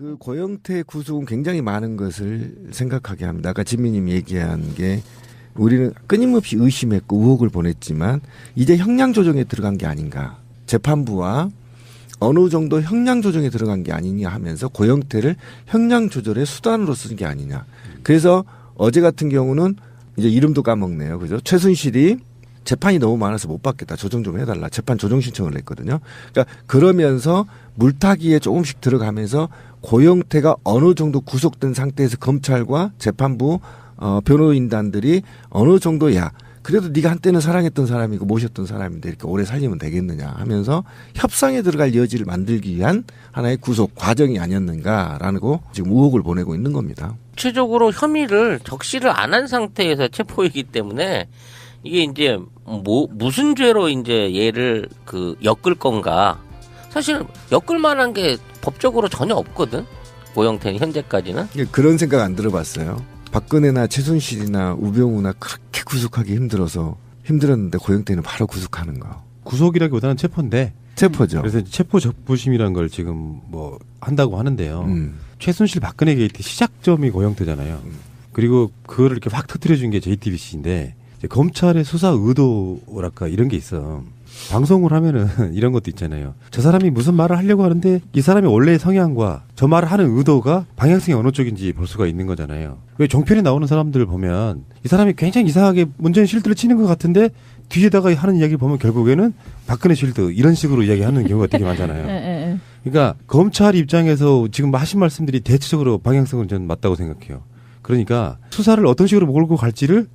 그 고영태 구속은 굉장히 많은 것을 생각하게 합니다. 아까 진미님 얘기한 게 우리는 끊임없이 의심했고 의혹을 보냈지만 이제 형량 조정에 들어간 게 아닌가. 재판부와 어느 정도 형량 조정에 들어간 게 아니냐 하면서 고영태를 형량 조절의 수단으로 쓴 게 아니냐. 그래서 어제 같은 경우는 이제 이름도 까먹네요. 그죠? 최순실이 재판이 너무 많아서 못 받겠다. 조정 좀 해달라. 재판 조정 신청을 냈거든요. 그러니까 그러면서 물타기에 조금씩 들어가면서 고영태가 어느 정도 구속된 상태에서 검찰과 재판부 어 변호인단들이 어느 정도 야 그래도 네가 한때는 사랑했던 사람이고 모셨던 사람인데 이렇게 오래 살리면 되겠느냐 하면서 협상에 들어갈 여지를 만들기 위한 하나의 구속 과정이 아니었는가라고 지금 의혹을 보내고 있는 겁니다. 구체적으로 혐의를 적시를 안 한 상태에서 체포이기 때문에 이게 이제 뭐 무슨 죄로 이제 얘를 그 엮을 건가 사실 엮을 만한 게 법적으로 전혀 없거든 고영태는 현재까지는 그런 생각 안 들어봤어요. 박근혜나 최순실이나 우병우나 그렇게 구속하기 힘들어서 힘들었는데 고영태는 바로 구속하는 거. 구속이라기보다는 체포인데 체포죠. 그래서 체포 적부심이라는 걸 지금 뭐 한다고 하는데요. 음. 최순실 박근혜 게이트 시작점이 고영태잖아요. 그리고 그거를 이렇게 확 터뜨려 준 게 JTBC인데 검찰의 수사 의도랄까 이런 게 있어. 방송을 하면은 이런 것도 있잖아요. 저 사람이 무슨 말을 하려고 하는데 이 사람이 원래의 성향과 저 말을 하는 의도가 방향성이 어느 쪽인지 볼 수가 있는 거잖아요. 왜 종편에 나오는 사람들을 보면 이 사람이 굉장히 이상하게 문재인 실드를 치는 것 같은데 뒤에다가 하는 이야기를 보면 결국에는 박근혜 실드 이런 식으로 이야기하는 경우가 되게 많잖아요. 예, 예, 예. 그러니까 검찰 입장에서 지금 하신 말씀들이 대체적으로 방향성은 저는 맞다고 생각해요. 그러니까 수사를 어떤 식으로 몰고 갈지를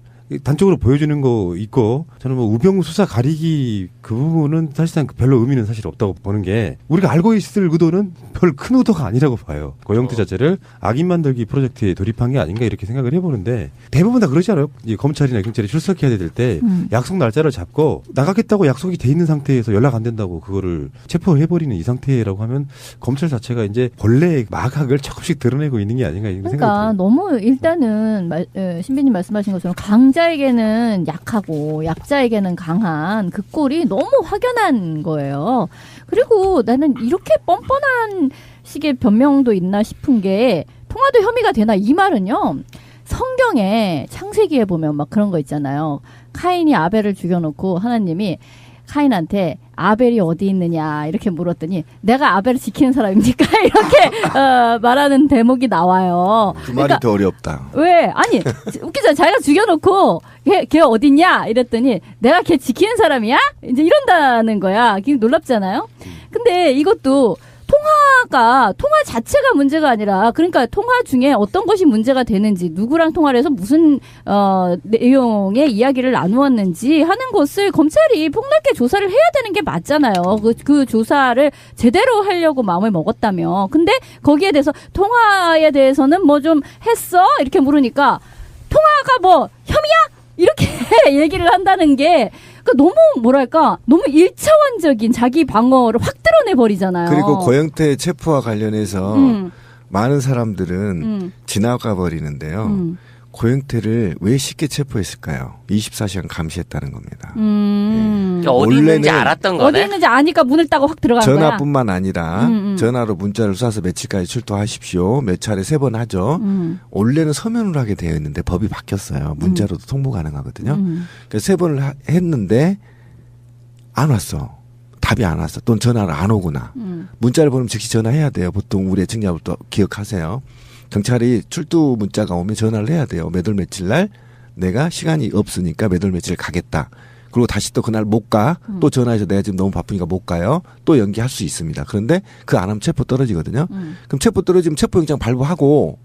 단적으로 보여주는 거 있고 저는 뭐 우병우 수사 가리기 그 부분은 사실상 별로 의미는 사실 없다고 보는 게 우리가 알고 있을 의도는 별 큰 의도가 아니라고 봐요. 고영태 자체를 악인 만들기 프로젝트에 돌입한 게 아닌가 이렇게 생각을 해보는데 대부분 다 그러지 않아요? 이 검찰이나 경찰이 출석해야 될때 음. 약속 날짜를 잡고 나가겠다고 약속이 돼 있는 상태에서 연락 안 된다고 그거를 체포해버리는 이 상태라고 하면 검찰 자체가 이제 본래의 마각을 조금씩 드러내고 있는 게 아닌가 이런 생각이 그러니까 들어요. 너무 일단은 말, 에, 신비님 말씀하신 것처럼 강자에게는 약하고 약자에게는 강한 그 꼴이 너무 확연한 거예요. 그리고 나는 이렇게 뻔뻔한 식의 변명도 있나 싶은 게 통화도 혐의가 되나 이 말은요. 성경에 창세기에 보면 막 그런 거 있잖아요. 카인이 아벨을 죽여놓고 하나님이 카인한테 아벨이 어디 있느냐 이렇게 물었더니 내가 아벨을 지키는 사람입니까 이렇게 어, 말하는 대목이 나와요. 그 말이 더 어렵다. 왜 아니 웃기잖아 자기가 죽여놓고 걔, 걔 어딨냐 이랬더니 내가 걔 지키는 사람이야 이제 이런다는 거야. 굉장히 놀랍잖아요. 근데 이것도 통화가 통화 자체가 문제가 아니라 그러니까 통화 중에 어떤 것이 문제가 되는지 누구랑 통화를 해서 무슨 어 내용의 이야기를 나누었는지 하는 것을 검찰이 폭넓게 조사를 해야 되는 게 맞잖아요. 그, 그 조사를 제대로 하려고 마음을 먹었다며. 근데 거기에 대해서 통화에 대해서는 뭐 좀 했어? 이렇게 물으니까 통화가 뭐 혐의야? 이렇게 얘기를 한다는 게 그러니까 너무 뭐랄까 너무 일차원적인 자기 방어를 확 드러내 버리잖아요. 그리고 고영태 체포와 관련해서 음, 많은 사람들은 음, 지나가 버리는데요. 음, 고영태를 왜 쉽게 체포했을까요? 24시간 감시했다는 겁니다. 음. 그러니까 어디 있는지 원래는 알았던 어디 거네 있는지 아니까 문을 따고 확 들어간 거야. 전화뿐만 아니라 음, 음. 전화로 문자를 쏴서 며칠까지 출두하십시오. 몇 차례 세 번 하죠. 음, 원래는 서면으로 하게 되어 있는데 법이 바뀌었어요. 문자로도 통보 가능하거든요. 음, 그래서 세 번을 하- 했는데 안 왔어. 답이 안 왔어. 또는 전화를 안 오거나. 음, 문자를 보내면 즉시 전화해야 돼요. 보통 우리 애청자분도 기억하세요. 경찰이 출두 문자가 오면 전화를 해야 돼요. 몇월 며칠 날 내가 시간이 없으니까 몇월 며칠 가겠다. 그리고 다시 또 그날 못 가. 음. 또 전화해서 내가 지금 너무 바쁘니까 못 가요. 또 연기할 수 있습니다. 그런데 그 안 하면 체포 떨어지거든요. 음, 그럼 체포 떨어지면 체포영장 발부하고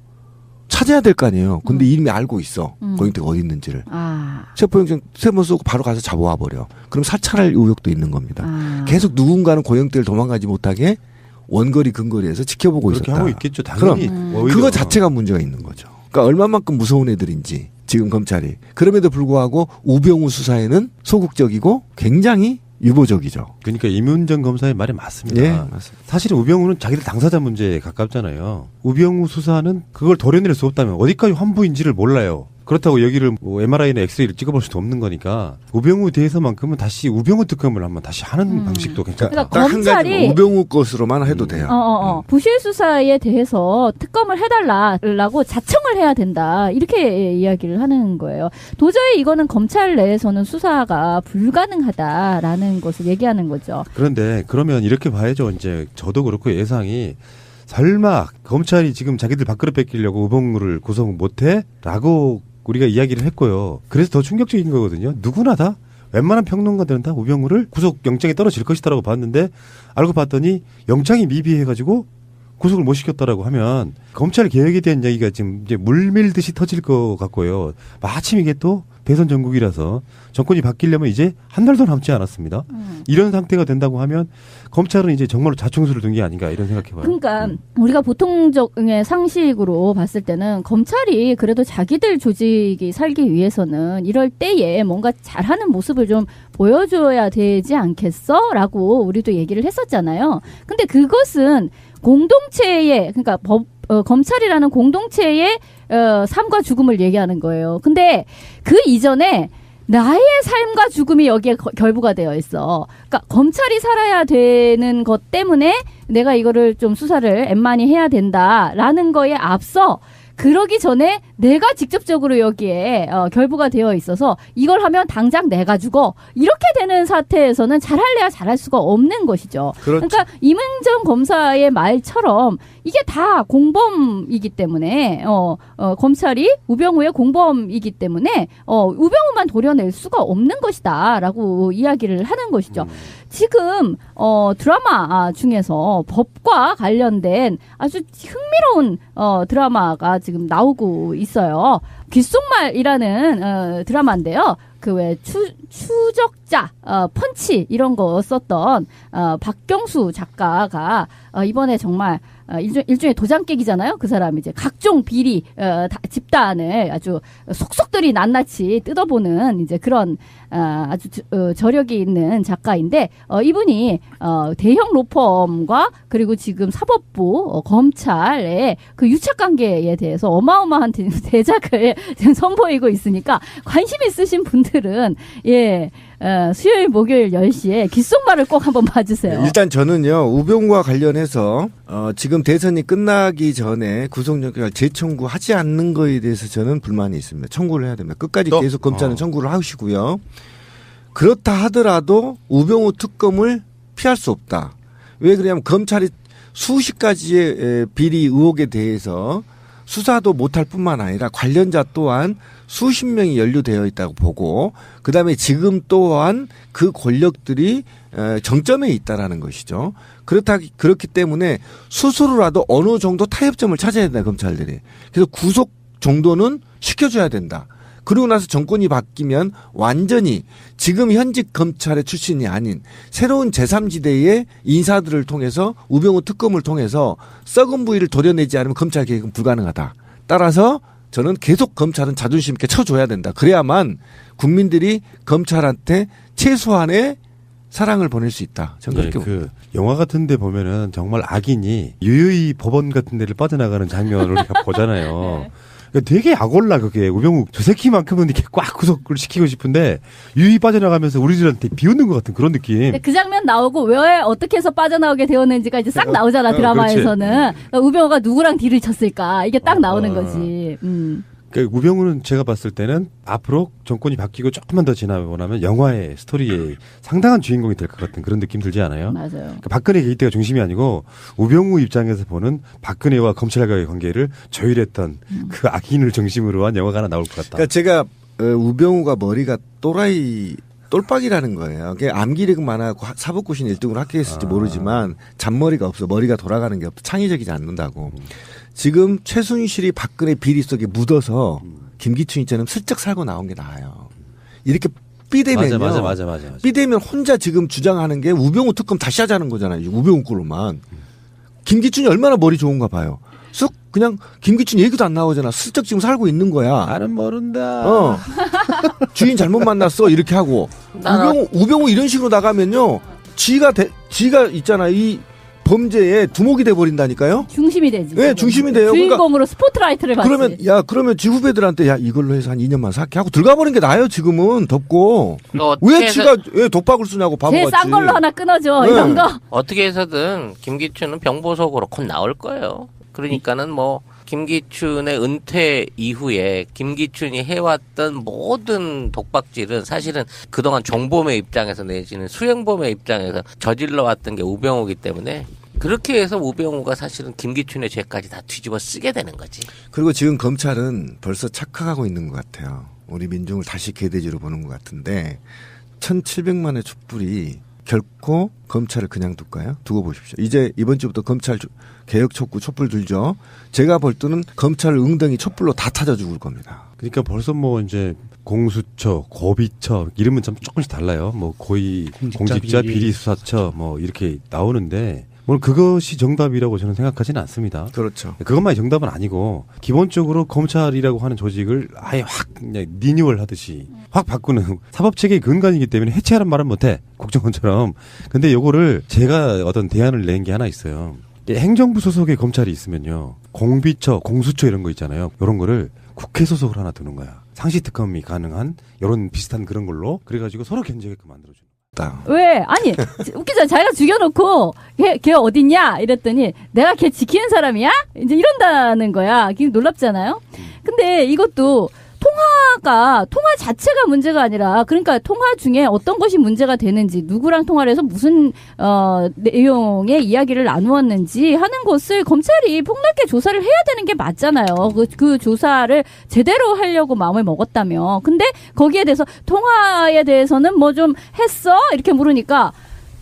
찾아야 될 거 아니에요. 근데 이미 알고 있어. 음. 고영태가 어디 있는지를. 아, 체포영장 세번 쏘고 바로 가서 잡아와 버려. 그럼 사찰할 의혹도 있는 겁니다. 아. 계속 누군가는 고영태를 도망가지 못하게 원거리 근거리에서 지켜보고 그렇게 있었다. 하고 있겠죠. 당연히. 그럼. 오히려. 그거 자체가 문제가 있는 거죠. 그러니까 얼마만큼 무서운 애들인지 지금 검찰이 그럼에도 불구하고 우병우 수사에는 소극적이고 굉장히 유보적이죠. 그러니까 이문정 검사의 말이 맞습니다. 예, 맞습니다. 사실은 우병우는 자기들 당사자 문제에 가깝잖아요. 우병우 수사는 그걸 도려낼 수 없다면 어디까지 환부인지를 몰라요. 그렇다고 여기를 뭐 MRI나 엑스레이를 찍어볼 수도 없는 거니까 우병우 대해서만큼은 다시 우병우 특검을 한번 다시 하는 음. 방식도 괜찮다. 그러니까 딱한 가지 검찰이- 우병우 것으로만 해도 돼요. 어, 어, 어. 부실 수사에 대해서 특검을 해달라고 자청을 해야 된다. 이렇게 이야기를 하는 거예요. 도저히 이거는 검찰 내에서는 수사가 불가능하다라는 것을 얘기하는 거죠. 그런데 그러면 이렇게 봐야죠. 이제 저도 그렇고 예상이 설마 검찰이 지금 자기들 밥그릇 뺏기려고 우병우를 구속 못해? 라고 우리가 이야기를 했고요. 그래서 더 충격적인 거거든요. 누구나 다 웬만한 평론가들은 다 우병우를 구속 영장이 떨어질 것이다라고 봤는데 알고 봤더니 영장이 미비해가지고 구속을 못 시켰다라고 하면 검찰 개혁에 대한 이야기가 지금 이제 물밀듯이 터질 것 같고요. 마침 이게 또 대선 전국이라서 정권이 바뀌려면 이제 한 달도 남지 않았습니다. 이런 상태가 된다고 하면 검찰은 이제 정말로 자충수를 둔 게 아닌가 이런 생각해 봐요. 그러니까 음. 우리가 보통적의 상식으로 봤을 때는 검찰이 그래도 자기들 조직이 살기 위해서는 이럴 때에 뭔가 잘하는 모습을 좀 보여줘야 되지 않겠어?라고 우리도 얘기를 했었잖아요. 근데 그것은 공동체의 그러니까 법 어, 검찰이라는 공동체의 어, 삶과 죽음을 얘기하는 거예요. 근데 그 이전에 나의 삶과 죽음이 여기에 거- 결부가 되어 있어. 그러니까 검찰이 살아야 되는 것 때문에 내가 이거를 좀 수사를 엠만히 해야 된다라는 거에 앞서 그러기 전에 내가 직접적으로 여기에 어, 결부가 되어 있어서 이걸 하면 당장 내가 죽어 이렇게 되는 사태에서는 잘할래야 잘할 수가 없는 것이죠. 그렇죠. 그러니까 이문정 검사의 말처럼 이게 다 공범이기 때문에 어, 어, 검찰이 우병우의 공범이기 때문에 어, 우병우만 도려낼 수가 없는 것이다라고 이야기를 하는 것이죠. 지금 어, 드라마 중에서 법과 관련된 아주 흥미로운 어, 드라마가 지금 나오고 있어요. 귓속말이라는 어, 드라마인데요. 그 왜 추적 자 어, 펀치 이런 거 썼던 어, 박경수 작가가 어, 이번에 정말 어, 일종, 일종의 도장 깨기잖아요. 그 사람이 이제 각종 비리 어, 다- 집단을 아주 속속들이 낱낱이 뜯어보는 이제 그런 어, 아주 저- 어, 저력이 있는 작가인데 어, 이분이 어, 대형 로펌과 그리고 지금 사법부 어, 검찰의 그 유착 관계에 대해서 어마어마한 대- 대작을 지금 선보이고 있으니까 관심 있으신 분들은 예 어, 수요일 목요일 10시에 귓속말을 꼭 한번 봐주세요. 일단 저는요 우병우와 관련해서 어, 지금 대선이 끝나기 전에 구속영장 재청구하지 않는 거에 대해서 저는 불만이 있습니다. 청구를 해야 됩니다. 끝까지 또? 계속 검찰은 어. 청구를 하시고요. 그렇다 하더라도 우병우 특검을 피할 수 없다. 왜 그러냐면 검찰이 수십 가지의 에, 비리 의혹에 대해서 수사도 못할 뿐만 아니라 관련자 또한 수십 명이 연루되어 있다고 보고 그다음에 지금 또한 그 권력들이 에, 정점에 있다라는 것이죠. 그렇다 그렇기 때문에 스스로라도 어느 정도 타협점을 찾아야 된다 검찰들이. 그래서 구속 정도는 시켜줘야 된다. 그러고 나서 정권이 바뀌면 완전히 지금 현직 검찰의 출신이 아닌 새로운 제3지대의 인사들을 통해서 우병우 특검을 통해서 썩은 부위를 도려내지 않으면 검찰 개혁은 불가능하다. 따라서 저는 계속 검찰은 자존심 있게 쳐줘야 된다. 그래야만 국민들이 검찰한테 최소한의 사랑을 보낼 수 있다. 저는 예, 그렇게 그 영화 같은 데 보면은 정말 악인이 유유히 법원 같은 데를 빠져나가는 장면을 우리가 보잖아요. 그러니까 되게 약올라 그게 우병우 저 새끼만큼은 이렇게 꽉 구속을 시키고 싶은데 유유히 빠져나가면서 우리들한테 비웃는 것 같은 그런 느낌. 근데 그 장면 나오고 왜 어떻게 해서 빠져나오게 되었는지가 이제 싹 나오잖아 어, 드라마에서는 그러니까 우병우가 누구랑 딜을 쳤을까 이게 딱 어, 나오는 어. 거지. 음. 그러니까 우병우는 제가 봤을 때는 앞으로 정권이 바뀌고 조금만 더 지나고 나면 영화의 스토리의 상당한 주인공이 될 것 같은 그런 느낌 들지 않아요? 맞아요. 그러니까 박근혜 게이트가 중심이 아니고 우병우 입장에서 보는 박근혜와 검찰과의 관계를 조율했던 그 악인을 중심으로 한 영화가 하나 나올 것 같다. 그러니까 제가 어, 우병우가 머리가 또라이 똘빡이라는 거예요. 그게 암기력은 많아고 하- 사법고시는 1등으로 합격했을지 아. 모르지만 잔머리가 없어. 머리가 돌아가는 게 없어. 창의적이지 않는다고. 지금 최순실이 박근혜 비리 속에 묻어서 김기춘이처럼 슬쩍 살고 나온 게 나아요. 이렇게 삐대면요. 맞아, 맞아, 맞아. 삐대면 혼자 지금 주장하는 게 우병우 특검 다시 하자는 거잖아요. 우병우 걸로만. 김기춘이 얼마나 머리 좋은가 봐요. 쓱 그냥 김기춘 얘기도 안 나오잖아. 슬쩍 지금 살고 있는 거야. 나는 모른다. 어. 주인 잘못 만났어. 이렇게 하고. 우병우, 우병우 이런 식으로 나가면요. 지가, 대, 지가 있잖아. 이 범죄의 두목이 돼 버린다니까요. 중심이 되지. 네. 중심이 돼요. 주인공으로 스포트라이트를 받지. 그러면 야 그러면 지 후배들한테 야 이걸로 해서 한 2년만 살게 하고 들어가 버린 게 나아요 지금은 덥고 그러니까 왜 지가 왜 독박을 쓰냐고 바보 같이 제일 싼 걸로 하나 끊어줘. 네. 이런 거. 어떻게 해서든 김기춘은 병보석으로 곧 나올 거예요. 그러니까는 뭐 김기춘의 은퇴 이후에 김기춘이 해왔던 모든 독박질은 사실은 그동안 정범의 입장에서 내지는 수행범의 입장에서 저질러 왔던 게 우병우기 때문에 그렇게 해서 우병우가 사실은 김기춘의 죄까지 다 뒤집어 쓰게 되는 거지. 그리고 지금 검찰은 벌써 착각하고 있는 것 같아요. 우리 민중을 다시 개돼지로 보는 것 같은데 1,700만의 촛불이 결코 검찰을 그냥 둘까요? 두고 보십시오. 이제 이번 주부터 검찰 조- 개혁 촉구 촛불 들죠. 제가 볼 때는 검찰 응덩이 촛불로 다 찾아 죽을 겁니다. 그러니까 벌써 뭐 이제 공수처, 고비처 이름은 좀 조금씩 달라요. 뭐 고위 공직자. 비리 수사처 뭐 이렇게 나오는데 물론 그것이 정답이라고 저는 생각하지는 않습니다. 그렇죠. 그것만이 정답은 아니고 기본적으로 검찰이라고 하는 조직을 아예 확 그냥 리뉴얼 하듯이 확 바꾸는 사법 체계의 근간이기 때문에 해체하는 말은 못해 국정원처럼. 근데 요거를 제가 어떤 대안을 낸 게 하나 있어요. 행정부 소속의 검찰이 있으면요. 공비처 공수처 이런 거 있잖아요. 요런 거를 국회 소속을 하나 두는 거야. 상시 특검이 가능한 요런 비슷한 그런 걸로. 그래가지고 서로 견제게끔 만들어주는 딱. 왜? 아니, 웃기잖아. 자기가 죽여놓고, 걔, 걔 어딨냐? 이랬더니, 내가 걔 지키는 사람이야? 이제 이런다는 거야. 그게 놀랍잖아요? 근데 이것도, 통화가, 통화 자체가 문제가 아니라, 그러니까 통화 중에 어떤 것이 문제가 되는지, 누구랑 통화를 해서 무슨, 어, 내용의 이야기를 나누었는지 하는 것을 검찰이 폭넓게 조사를 해야 되는 게 맞잖아요. 그, 그 조사를 제대로 하려고 마음을 먹었다며. 근데 거기에 대해서 통화에 대해서는 뭐 좀 했어? 이렇게 물으니까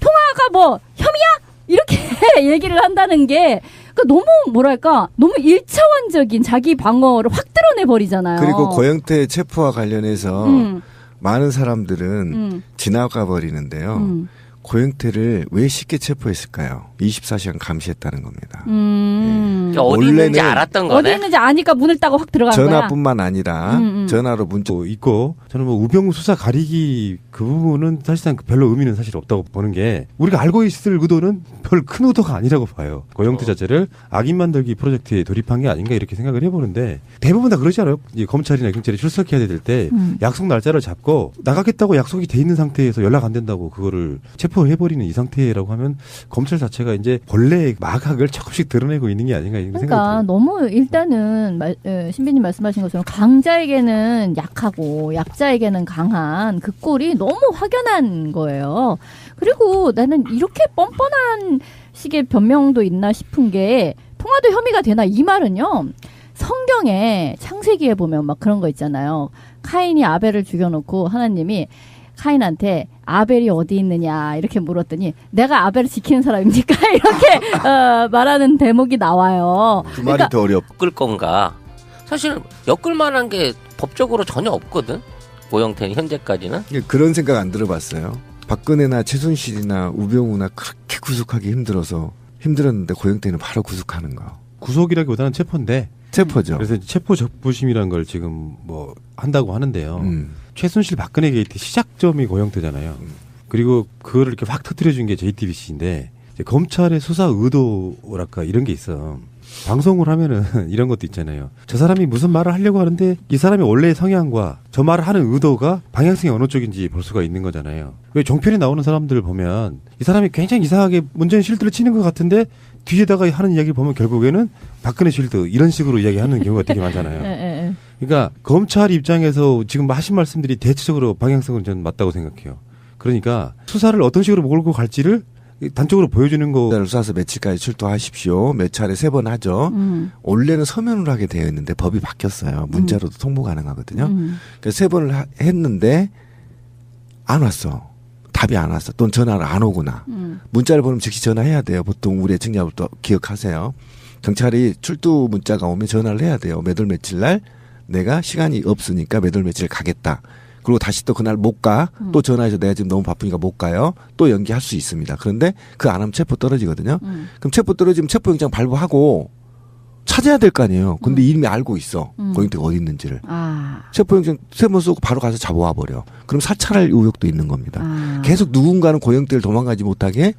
통화가 뭐 혐의야? 이렇게 얘기를 한다는 게 그러니까 너무 뭐랄까 너무 일차원적인 자기 방어를 확 드러내 버리잖아요. 그리고 고영태 체포와 관련해서 음, 많은 사람들은 음, 지나가 버리는데요. 음, 고영태를 왜 쉽게 체포했을까요? 24시간 감시했다는 겁니다. 음. 그 러니까 어디 있는지 알았던 어디 거네. 있는지 아니까 문을 따고 확 들어간 거야. 전화뿐만 아니라 음, 음. 전화로 문자 또 있고 저는 뭐 우병우 수사 가리기 그 부분은 사실상 별로 의미는 사실 없다고 보는 게 우리가 알고 있을 의도는 별 큰 의도가 아니라고 봐요. 고영태 자체를 악인 만들기 프로젝트에 돌입한 게 아닌가 이렇게 생각을 해보는데 대부분 다 그러지 않아요? 이 검찰이나 경찰이 출석해야 될때 음. 약속 날짜를 잡고 나가겠다고 약속이 돼 있는 상태에서 연락 안 된다고 그거를 체포해버리는 이 상태라고 하면 검찰 자체가 이제 본래의 마각을 조금씩 드러내고 있는 게 아닌가 이런 그러니까. 너무 일단은 말, 에, 신비님 말씀하신 것처럼 강자에게는 약하고 약자에게는 강한 그 꼴이 너무 확연한 거예요. 그리고 나는 이렇게 뻔뻔한 식의 변명도 있나 싶은 게 통화도 혐의가 되나 이 말은요. 성경에 창세기에 보면 막 그런 거 있잖아요. 카인이 아벨을 죽여놓고 하나님이 카인한테 아벨이 어디 있느냐 이렇게 물었더니 내가 아벨을 지키는 사람입니까 이렇게 어, 말하는 대목이 나와요. 그 말이 더 어렵. 엮을 건가? 사실 엮을 만한 게 법적으로 전혀 없거든. 고영태는 현재까지는. 그런 생각 안 들어봤어요. 박근혜나 최순실이나 우병우나 그렇게 구속하기 힘들어서 힘들었는데 고영태는 바로 구속하는 거. 구속이라기보다는 체포인데 체포죠. 그래서 체포 적부심이라는 걸 지금 뭐 한다고 하는데요. 음. 최순실 박근혜 게이트 시작점이 고영태잖아요. 그리고 그거를 이렇게 확 터트려준 게 JTBC인데 검찰의 수사 의도랄까 이런 게 있어. 방송을 하면은 이런 것도 있잖아요. 저 사람이 무슨 말을 하려고 하는데 이 사람이 원래의 성향과 저 말을 하는 의도가 방향성이 어느 쪽인지 볼 수가 있는 거잖아요. 왜 종편에 나오는 사람들을 보면 이 사람이 굉장히 이상하게 문재인 실드를 치는 것 같은데 뒤에다가 하는 이야기를 보면 결국에는 박근혜 실드 이런 식으로 이야기하는 경우가 되게 많잖아요. 그러니까 검찰 입장에서 지금 하신 말씀들이 대체적으로 방향성은 저는 맞다고 생각해요. 그러니까 수사를 어떤 식으로 몰고 갈지를 단적으로 보여주는 거. 를 쏴서 며칠까지 출두하십시오. 몇 차례 세 번 하죠. 음, 원래는 서면으로 하게 되어 있는데 법이 바뀌었어요. 문자로도 통보 가능하거든요. 음, 그래서 세 번을 하- 했는데 안 왔어. 답이 안 왔어. 또는 전화를 안 오거나. 음, 문자를 보내면 즉시 전화해야 돼요. 보통 우리 애청자부터 기억하세요. 경찰이 출두 문자가 오면 전화를 해야 돼요. 몇월 며칠 날 내가 시간이 없으니까 몇월 며칠 가겠다. 그리고 다시 또 그날 못 가. 또 전화해서 내가 지금 너무 바쁘니까 못 가요. 또 연기할 수 있습니다. 그런데 그 안 하면 체포 떨어지거든요. 음. 그럼 체포 떨어지면 체포영장 발부하고 찾아야 될 거 아니에요. 근데 이미 알고 있어. 음. 고영태가 어디 있는지를. 아, 체포영장 세번 쏘고 바로 가서 잡아와 버려. 그럼 사찰할 의혹도 있는 겁니다. 아. 계속 누군가는 고영태를 도망가지 못하게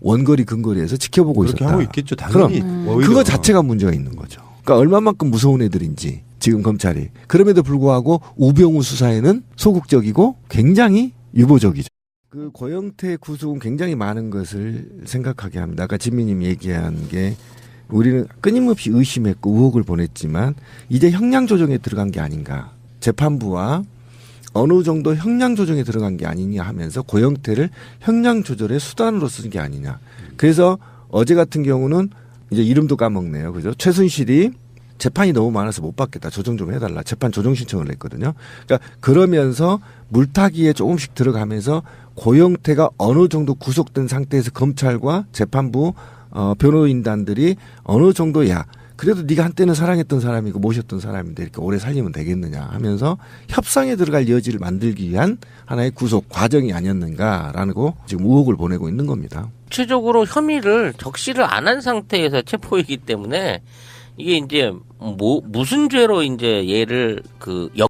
원거리 근거리에서 지켜보고 그렇게 있었다. 하고 있겠죠. 당연히. 그럼. 오히려. 그거 자체가 문제가 있는 거죠. 그러니까 얼마만큼 무서운 애들인지 지금 검찰이 그럼에도 불구하고 우병우 수사에는 소극적이고 굉장히 유보적이죠. 그 고영태 구속은 굉장히 많은 것을 생각하게 합니다. 아까 진미님 얘기한 게 우리는 끊임없이 의심했고 의혹을 보냈지만 이제 형량 조정에 들어간 게 아닌가. 재판부와 어느 정도 형량 조정에 들어간 게 아니냐 하면서 고영태를 형량 조절의 수단으로 쓴게 아니냐. 그래서 어제 같은 경우는 이제 이름도 까먹네요. 그죠? 최순실이 재판이 너무 많아서 못 받겠다. 조정 좀 해달라. 재판 조정 신청을 했거든요. 그러니까 그러면서 물타기에 조금씩 들어가면서 고영태가 어느 정도 구속된 상태에서 검찰과 재판부 어, 변호인단들이 어느 정도 야 그래도 네가 한때는 사랑했던 사람이고 모셨던 사람인데 이렇게 오래 살리면 되겠느냐 하면서 협상에 들어갈 여지를 만들기 위한 하나의 구속 과정이 아니었는가라고 지금 의혹을 보내고 있는 겁니다. 구체적으로 혐의를 적시를 안 한 상태에서 체포이기 때문에 이게 이제 뭐 무슨 죄로 이제 얘를 그 역.